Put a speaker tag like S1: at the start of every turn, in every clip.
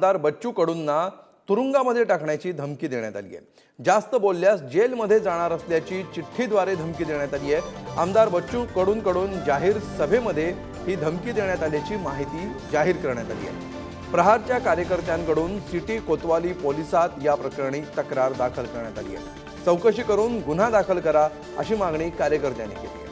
S1: आमदार बच्चू कडूंना तुरुंगामध्ये टाकण्याची धमकी देण्यात आली आहे. जास्त बोलल्यास जेलमध्ये जाणार असल्याची चिठ्ठीद्वारे धमकी देण्यात आली आहे. आमदार बच्चू कडूंकडून जाहीर सभेमध्ये ही धमकी देण्यात आल्याची माहिती जाहीर करण्यात आली आहे. प्रहारच्या कार्यकर्त्यांकडून सिटी कोतवाली पोलिसात या प्रकरणी तक्रार दाखल करण्यात आली आहे. चौकशी करून गुन्हा दाखल करा अशी मागणी कार्यकर्त्यांनी केली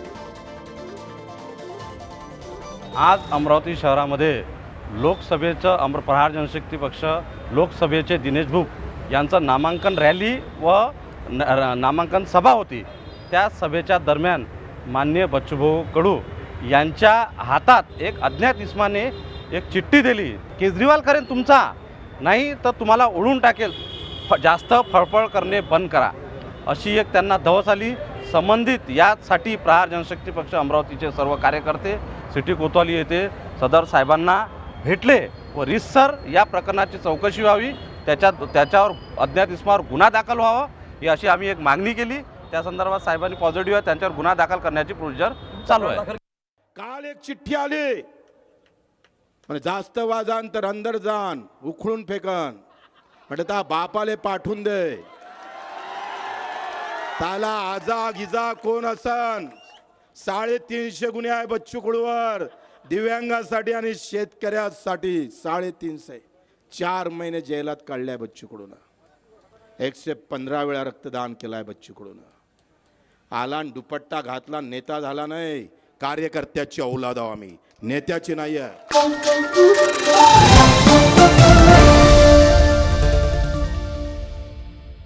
S2: आज अमरावती शहरामध्ये लोकसभेचं अमर प्रहार जनशक्ती पक्ष लोकसभेचे दिनेश भूप यांचं नामांकन रॅली व न- र- नामांकन सभा होती. त्या सभेच्या दरम्यान मान्य बच्चूभाऊ कडू यांच्या हातात एक अज्ञात इस्माने एक चिठ्ठी दिली. केजरीवाल करेन तुमचा. नाही तर तुम्हाला ओढून टाकेल. फ जास्त फळफळ करणे बंद करा. अशी एक त्यांना धवस आली. संबंधित यासाठी प्रहार जनशक्ती पक्ष अमरावतीचे सर्व कार्यकर्ते सिटी कोतवाली येथे सदर साहेबांना भेटले व रिसर या प्रकरणाची चौकशी व्हावी त्याच्यात त्याच्यावर अज्ञात इस्मावर गुन्हा दाखल व्हावा ही अशी आम्ही एक मागणी केली. त्या संदर्भात साहेबांनी पॉझिटिव्ह आहे त्यांच्यावर गुन्हा दाखल करण्याची प्रोसिजर चालू आहे.
S3: काल एक चिठ्ठी आली. म्हणजे जास्त वाजान तर अंदर जान उखळून फेकन. म्हणजे त्या बापाले पाठवून दे. त्याला आजा गिजा कोण असन? साडेतीनशे गुन्हे आहे बच्चू कुळवर दिव्यांगासाठी आणि शेतकऱ्यासाठी साडेतीनशे. चार महिने जेलात काढले आहे बच्चू कडून एकशे पंधरा वेळा रक्तदान केलाय बच्चू कडून आला दुपट्टा घातला नेता झाला नाही. कार्यकर्त्याची औलाद आम्ही. नेत्याची नाही आहे